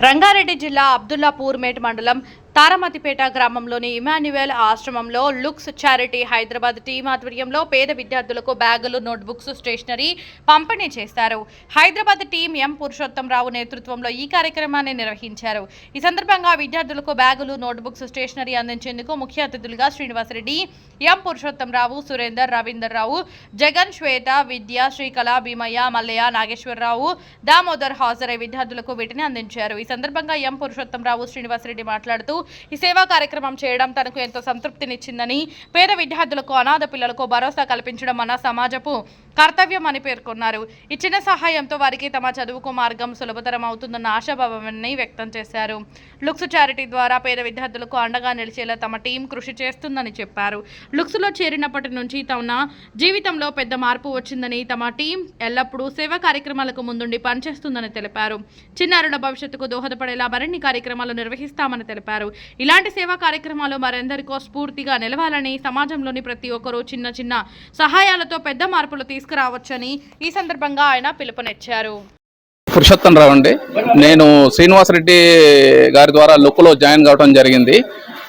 రంగారెడ్డి జిల్లా అబ్దుల్లాపూర్ మేట్ మండలం తారమతిపేట గ్రామంలోని ఇమాన్యువల్ ఆశ్రమంలో లుక్స్ చారిటీ హైదరాబాద్ టీం ఆధ్వర్యంలో పేద విద్యార్థులకు బ్యాగులు నోట్బుక్స్ స్టేషనరీ పంపిణీ చేశారు. హైదరాబాద్ టీం ఎం. పురుషోత్తంరావు నేతృత్వంలో ఈ కార్యక్రమాన్ని నిర్వహించారు. ఈ సందర్భంగా విద్యార్థులకు బ్యాగులు నోట్బుక్స్ స్టేషనరీ అందించేందుకు ముఖ్య అతిథులుగా శ్రీనివాసరెడ్డి ఎం. పురుషోత్తంరావు సురేందర్ రవీందర్ రావు జగన్ శ్వేత విద్య శ్రీకళ భీమయ్య మల్లయ్య నాగేశ్వరరావు దామోదర్ హాజరై విద్యార్థులకు వీటిని అందించారు. ఈ సందర్భంగా ఎం. పురుషోత్తంరావు శ్రీనివాసరెడ్డి మాట్లాడుతూ ఈ సేవా కార్యక్రమం చేయడం తనకు ఎంతో సంతృప్తినిచ్చిందని పేద విద్యార్థులకు అనాథ పిల్లలకు భరోసా కల్పించడం మన సమాజపు కర్తవ్యం అని పేర్కొన్నారు. ఇచ్చిన సహాయంతో వారికి తమ చదువుకు మార్గం సులభతరం అవుతుందన్న ఆశాభావాన్ని వ్యక్తం చేశారు. లుక్స్ చారిటీ ద్వారా పేద విద్యార్థులకు అండగా నిలిచేలా తమ టీం కృషి చేస్తుందని చెప్పారు. లుక్స్లో చేరినప్పటి నుంచి తమ జీవితంలో పెద్ద మార్పు వచ్చిందని తమ టీం ఎల్లప్పుడూ సేవా కార్యక్రమాలకు ముందుండి పనిచేస్తుందని తెలిపారు. చిన్నారుల భవిష్యత్తుకు దోహదపడేలా మరిన్ని కార్యక్రమాలు నిర్వహిస్తామని తెలిపారు. ఇలాంటి సేవా కార్యక్రమాలు మరెందరికో స్ఫూర్తిగా నిలవాలని సమాజంలోని ప్రతి ఒక్కరూ చిన్న చిన్న సహాయాలతో పెద్ద మార్పులు తీసుకురావచ్చని ఈ సందర్భంగా ఆయన పిలుపునిచ్చారు. పురుషోత్తం రావు అండి నేను శ్రీనివాసరెడ్డి గారి ద్వారా లుక్లో జాయిన్ కావడం జరిగింది.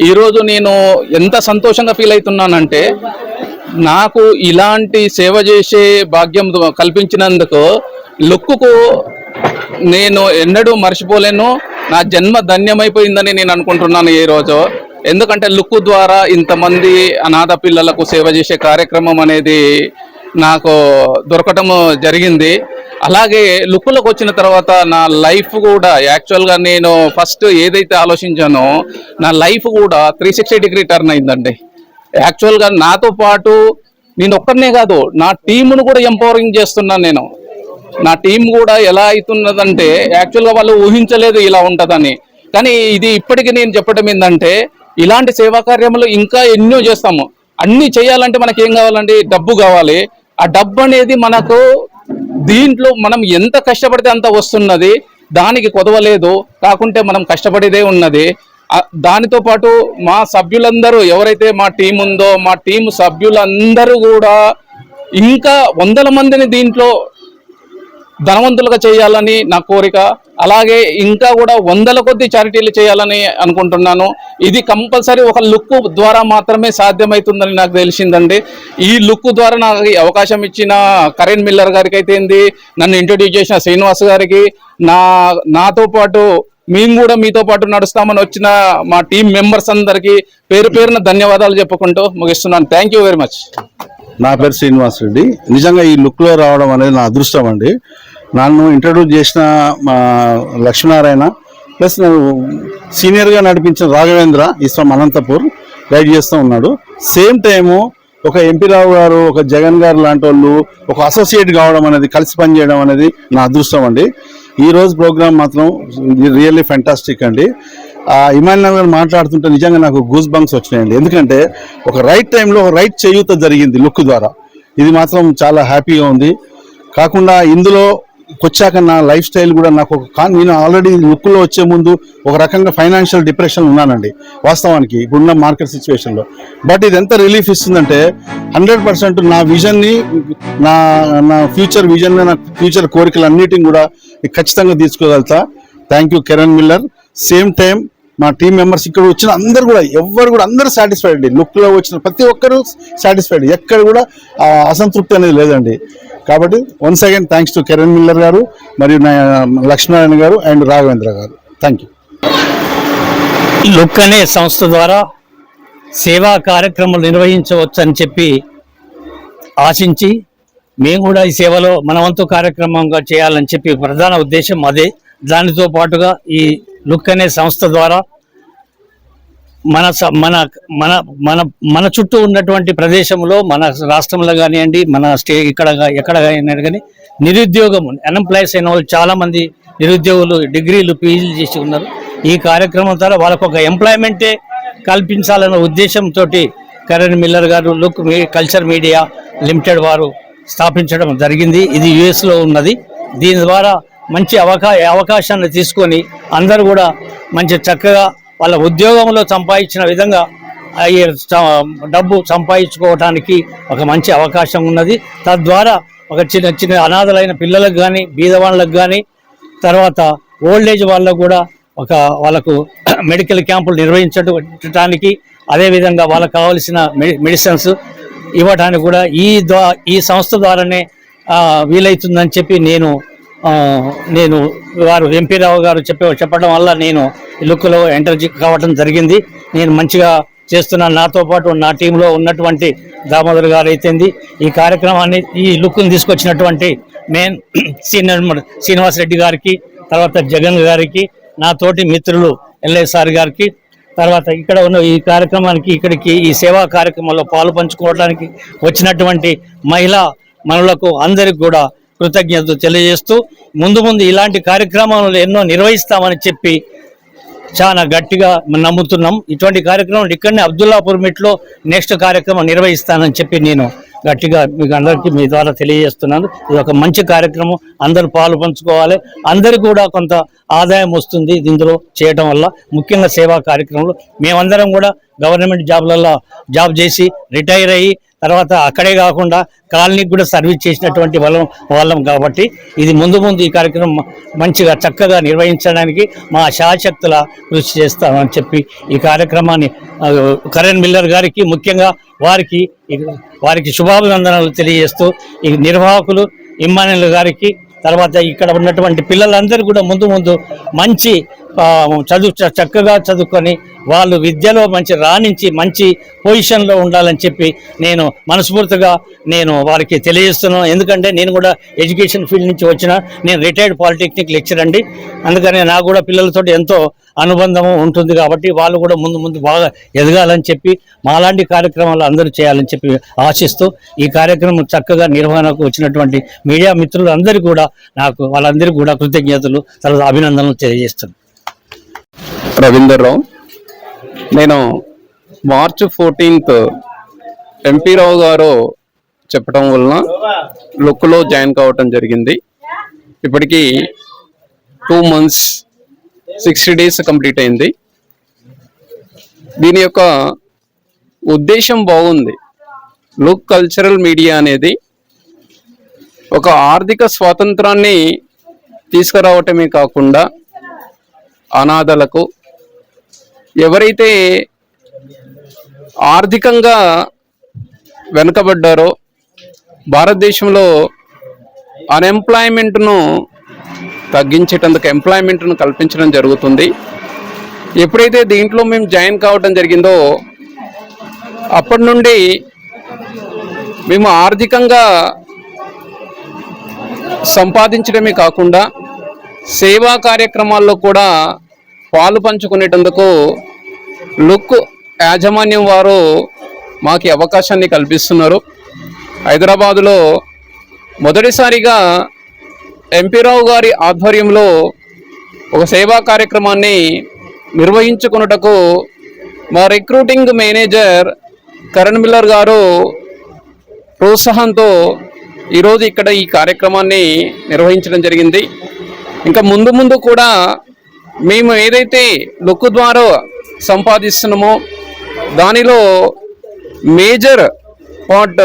ఈరోజు నేను ఎంత సంతోషంగా ఫీల్ అవుతున్నానంటే నాకు ఇలాంటి సేవ చేసే భాగ్యం కల్పించినందుకు లుక్కు నేను ఎన్నడూ మర్చిపోలేను. నా జన్మ ధన్యమైపోయిందని నేను అనుకుంటున్నాను ఈ రోజు ఎందుకంటే లుక్ ద్వారా ఇంతమంది అనాథ పిల్లలకు సేవ చేసే కార్యక్రమం అనేది నాకు దొరకటం జరిగింది. అలాగే లుక్లోకి వచ్చిన తర్వాత నా లైఫ్ కూడా యాక్చువల్గా నేను ఫస్ట్ ఏదైతే ఆలోచించానో నా లైఫ్ కూడా త్రీ సిక్స్టీ డిగ్రీ టర్న్ అయిందండి. యాక్చువల్గా నాతో పాటు నేను ఒక్కడనే కాదు నా టీమును కూడా ఎంపవరింగ్ చేస్తున్నాను నేను. నా టీం కూడా ఎలా అవుతున్నదంటే యాక్చువల్గా వాళ్ళు ఊహించలేదు ఇలా ఉంటుందని. కానీ ఇది ఇప్పటికీ నేను చెప్పడం ఏంటంటే ఇలాంటి సేవా కార్యములు ఇంకా ఎన్నో చేస్తాము. అన్నీ చేయాలంటే మనకి ఏం కావాలండి? డబ్బు కావాలి. ఆ డబ్బు అనేది మనకు దీంట్లో మనం ఎంత కష్టపడితే అంత వస్తున్నది దానికి కొదవలేదు కాకుంటే మనం కష్టపడేదే ఉన్నది. దానితో పాటు మా సభ్యులందరూ ఎవరైతే మా టీం ఉందో మా టీం సభ్యులందరూ కూడా ఇంకా వందల మందిని దీంట్లో ధనవంతులుగా చేయాలని నా కోరిక. అలాగే ఇంకా కూడా వందల కొద్ది చారిటీలు చేయాలని అనుకుంటున్నాను. ఇది కంపల్సరీ ఒక లుక్ ద్వారా మాత్రమే సాధ్యమవుతుందని నాకు తెలిసిందండి. ఈ లుక్ ద్వారా నాకు అవకాశం ఇచ్చిన కరణ్ మిల్లర్ గారికి అయితే ఏంది నన్ను ఇంట్రొడ్యూస్ చేసిన శ్రీనివాస్ గారికి నా నాతో పాటు మేము కూడా మీతో పాటు నడుస్తామని వచ్చిన మా టీం మెంబర్స్ అందరికీ పేరు పేరున ధన్యవాదాలు చెప్పుకుంటూ ముగిస్తున్నాను. Thank you very much. నా పేరు శ్రీనివాస్ రెడ్డి. నిజంగా ఈ లుక్లో రావడం అనేది నా అదృష్టం అండి. నన్ను ఇంట్రడ్యూస్ చేసిన మా లక్ష్మీనారాయణ ప్లస్ సీనియర్గా నడిపించిన రాఘవేంద్ర ఇస్వాం అనంతపూర్ గైడ్ చేస్తూ ఉన్నాడు. సేమ్ టైము ఒక ఎంపీ రావు గారు ఒక జగన్ గారు లాంటి వాళ్ళు ఒక అసోసియేట్ కావడం అనేది కలిసి పనిచేయడం అనేది నా అదృష్టం అండి. ఈరోజు ప్రోగ్రామ్ మాత్రం రియల్లీ ఫెంటాస్టిక్ అండి. ఆ ఇమాన్ గారు మాట్లాడుతుంటే నిజంగా నాకు గూస్ బంక్స్ వచ్చినాయండి. ఎందుకంటే ఒక రైట్ టైంలో ఒక రైట్ చేయూత జరిగింది లుక్ ద్వారా. ఇది మాత్రం చాలా హ్యాపీగా ఉంది. కాకుండా ఇందులో వచ్చాక నా లైఫ్ స్టైల్ కూడా నాకు ఒక నేను ఆల్రెడీ లుక్లో వచ్చే ముందు ఒక రకంగా ఫైనాన్షియల్ డిప్రెషన్ ఉన్నానండి వాస్తవానికి ఇప్పుడున్న మార్కెట్ సిచ్యువేషన్లో. బట్ ఇది ఎంత రిలీఫ్ ఇస్తుందంటే హండ్రెడ్ పర్సెంట్ నా విజన్ని నా నా ఫ్యూచర్ విజన్ నా ఫ్యూచర్ కోరికలు అన్నిటిని కూడా ఖచ్చితంగా తీసుకోగలుగుతా. Thank you Kiran Miller. Same time మా టీం మెంబర్స్ ఇక్కడ వచ్చిన అందరు కూడా ఎవ్వరు కూడా అందరూ సాటిస్ఫైడ్ అండి. లుక్లో వచ్చిన ప్రతి ఒక్కరూ సాటిస్ఫైడ్ ఎక్కడ కూడా అసంతృప్తి అనేది లేదండి. కాబట్టి once again thanks to Kiran Miller garu మరియు నా లక్ష్మీనారాయణ గారు అండ్ రాఘవేంద్ర గారు. థ్యాంక్ యూ లుక్ అనే సంస్థ ద్వారా సేవా కార్యక్రమాలు నిర్వహించవచ్చని చెప్పి ఆశించి మేము కూడా ఈ సేవలో మన వంతు కార్యక్రమంగా చేయాలని చెప్పి ప్రధాన ఉద్దేశం అదే. దానితో పాటుగా ఈ లుక్ అనే సంస్థ ద్వారా మన స- మన మన మన మన చుట్టూ ఉన్నటువంటి ప్రదేశంలో మన రాష్ట్రంలో కానివ్వండి మన స్టే ఇక్కడ ఎక్కడ కానీ నిరుద్యోగం అన్ఎంప్లాయీస్ అయిన వాళ్ళు చాలామంది నిరుద్యోగులు డిగ్రీలు పీజీలు చేసి ఉన్నారు. ఈ కార్యక్రమం ద్వారా వాళ్ళకు ఒక ఎంప్లాయ్మెంటే కల్పించాలన్న ఉద్దేశంతో Karan Miller garu look me culture media limited వారు స్థాపించడం జరిగింది. ఇది యుఎస్లో ఉన్నది. దీని ద్వారా మంచి అవకా అవకాశాన్ని తీసుకొని అందరూ కూడా మంచి చక్కగా వాళ్ళ ఉద్యోగంలో సంపాదించిన విధంగా అయ్యే డబ్బు సంపాదించుకోవటానికి ఒక మంచి అవకాశం ఉన్నది. తద్వారా ఒక చిన్న చిన్న అనాథలైన పిల్లలకు కానీ బీదవాళ్ళకు కానీ తర్వాత ఓల్డ్ ఏజ్ వాళ్ళకు కూడా ఒక వాళ్ళకు మెడికల్ క్యాంపులు నిర్వహించడానికి అదేవిధంగా వాళ్ళకు కావాల్సిన మెడిసిన్స్ ఇవ్వడానికి కూడా ఈ ద్వా ఈ సంస్థ ద్వారానే వీలవుతుందని చెప్పి నేను నేను వారు ఎంపీ రావు గారు చెప్పే చెప్పడం వల్ల నేను ఈ లుక్లో ఎంటర్ కావడం జరిగింది. నేను మంచిగా చేస్తున్న నాతో పాటు నా టీంలో ఉన్నటువంటి దామోదర్ గారు అయితేంది. ఈ కార్యక్రమాన్ని ఈ లుక్ని తీసుకొచ్చినటువంటి మెయిన్ సీనియర్ మన శ్రీనివాస్ రెడ్డి గారికి తర్వాత జగన్ గారికి నా తోటి మిత్రులు ఎల్ఐసార్ గారికి తర్వాత ఇక్కడ ఉన్న ఈ కార్యక్రమానికి ఇక్కడికి ఈ సేవా కార్యక్రమంలో పాలు పంచుకోవడానికి వచ్చినటువంటి మహిళా మనులకు అందరికి కూడా కృతజ్ఞతలు తెలియజేస్తూ ముందు ముందు ఇలాంటి కార్యక్రమాలు ఎన్నో నిర్వహిస్తామని చెప్పి చాలా గట్టిగా నమ్ముతున్నాం. ఇటువంటి కార్యక్రమం ఇక్కడనే అబ్దుల్లాపూర్ మిట్లో నెక్స్ట్ కార్యక్రమం నిర్వహిస్తానని చెప్పి నేను గట్టిగా మీకు అందరికీ మీ ద్వారా తెలియజేస్తున్నాను. ఇది ఒక మంచి కార్యక్రమం. అందరూ పాలు పంచుకోవాలి. అందరికీ కూడా కొంత ఆదాయం వస్తుంది ఇందులో చేయటం వల్ల. ముఖ్యంగా సేవా కార్యక్రమంలో మేమందరం కూడా గవర్నమెంట్ జాబ్లలో జాబ్ చేసి రిటైర్ అయ్యి తర్వాత అక్కడే కాకుండా కాలనీకి కూడా సర్వీస్ చేసినటువంటి వాళ్ళం వాళ్ళం కాబట్టి ఇది ముందు ముందు ఈ కార్యక్రమం మంచిగా చక్కగా నిర్వహించడానికి మా శాశక్తుల కృషి చేస్తామని చెప్పి ఈ కార్యక్రమాన్ని కరణ్ మిల్లర్ గారికి ముఖ్యంగా వారికి వారికి శుభాభినందనలు తెలియజేస్తూ ఈ నిర్వాహకులు ఇమ్మానుయల్ గారికి తర్వాత ఇక్కడ ఉన్నటువంటి పిల్లలందరూ కూడా ముందు ముందు మంచి చదువు చ- చక్కగా చదువుకొని వాళ్ళు విద్యలో మంచి రాణించి మంచి పొజిషన్లో ఉండాలని చెప్పి నేను మనస్ఫూర్తిగా నేను వారికి తెలియజేస్తున్నాను. ఎందుకంటే నేను కూడా ఎడ్యుకేషన్ ఫీల్డ్ నుంచి వచ్చిన నేను రిటైర్డ్ పాలిటెక్నిక్ లెక్చర్ అండి. అందుకని నాకు కూడా పిల్లలతో ఎంతో అనుబంధం ఉంటుంది కాబట్టి వాళ్ళు కూడా ముందు ముందు బాగా ఎదగాలని చెప్పి మాలాంటి కార్యక్రమాలు అందరూ చేయాలని చెప్పి ఆశిస్తూ ఈ కార్యక్రమం చక్కగా నిర్వహణకు వచ్చినటువంటి మీడియా మిత్రులు అందరికీ కూడా నాకు వాళ్ళందరికీ కూడా కృతజ్ఞతలు తర్వాత అభినందనలు తెలియజేస్తున్నాను. రవీందర్ రావు. నేను మార్చ్ ఫోర్టీన్త్ ఎంపీ రావు గారు చెప్పడం వలన లుక్లో జాయిన్ కావటం జరిగింది. ఇప్పటికీ two months sixty days complete అయింది. దీని యొక్క ఉద్దేశం బాగుంది. లుక్ కల్చరల్ మీడియా అనేది ఒక ఆర్థిక స్వాతంత్రాన్ని తీసుకురావటమే కాకుండా అనాథలకు ఎవరైతే ఆర్థికంగా వెనుకబడ్డారో భారతదేశంలో అన్ఎంప్లాయ్మెంట్ను తగ్గించేటందుకు ఎంప్లాయ్మెంట్ను కల్పించడం జరుగుతుంది. ఎప్పుడైతే దీంట్లో మేము జాయిన్ కావడం జరిగిందో అప్పటి నుండి మేము ఆర్థికంగా సంపాదించడమే కాకుండా సేవా కార్యక్రమాల్లో కూడా పాలు పంచుకునేటందుకు లుక్ యాజమాన్యం వారు మాకు అవకాశాన్ని కల్పిస్తున్నారు. హైదరాబాదులో మొదటిసారిగా ఎంపీ రావు గారి ఆధ్వర్యంలో ఒక సేవా కార్యక్రమాన్ని నిర్వహించుకున్నటకు మా రిక్రూటింగ్ మేనేజర్ కరణ్ మిల్లర్ గారు ప్రోత్సాహంతో ఈరోజు ఇక్కడ ఈ కార్యక్రమాన్ని నిర్వహించడం జరిగింది. ఇంకా ముందు ముందు కూడా మేము ఏదైతే లుక్ ద్వారా సంపాదిస్తున్నామో దానిలో మేజర్ పార్ట్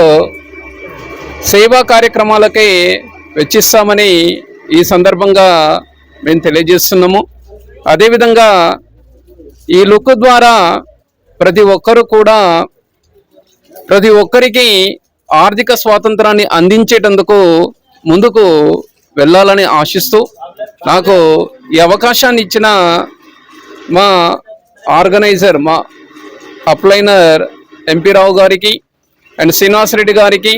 సేవా కార్యక్రమాలకే వెచ్చిస్తామని ఈ సందర్భంగా మేము తెలియజేస్తున్నాము. అదేవిధంగా ఈ లుక్ ద్వారా ప్రతి ఒక్కరు కూడా ప్రతి ఒక్కరికి ఆర్థిక స్వాతంత్రాన్ని అందించేటందుకు ముందుకు వెళ్ళాలని ఆశిస్తూ నాకు ఈ అవకాశాన్ని ఇచ్చిన మా ఆర్గనైజర్ మా అప్లైనర్ ఎంపీ రావు గారికి అండ్ శ్రీనివాసరెడ్డి గారికి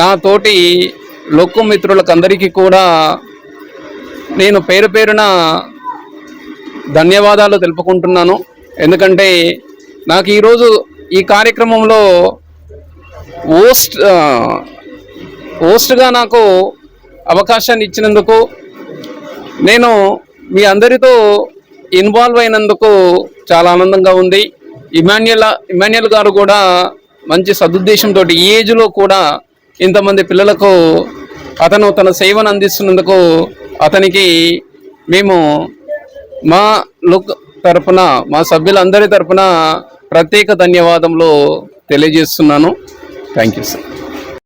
నా తోటి లొక్కు మిత్రులకు అందరికీ కూడా నేను పేరు పేరున ధన్యవాదాలు తెలుపుకుంటున్నాను. ఎందుకంటే నాకు ఈరోజు ఈ కార్యక్రమంలో ఓస్ట్ ఓస్ట్గా హోస్ట్గా నాకు అవకాశాన్ని ఇచ్చినందుకు నేను మీ అందరితో ఇన్వాల్వ్ అయినందుకు చాలా ఆనందంగా ఉంది. ఇమాన్యుల్ ఇమాన్యుల్ గారు కూడా మంచి సదుద్దేశంతో ఈ ఏజ్లో కూడా ఇంతమంది పిల్లలకు అతను తన సేవను అందిస్తున్నందుకు అతనికి మేము మా లుక్ తరపున మా సభ్యులందరి తరపున ప్రత్యేక ధన్యవాదములు తెలియజేస్తున్నాను. Thank you sir.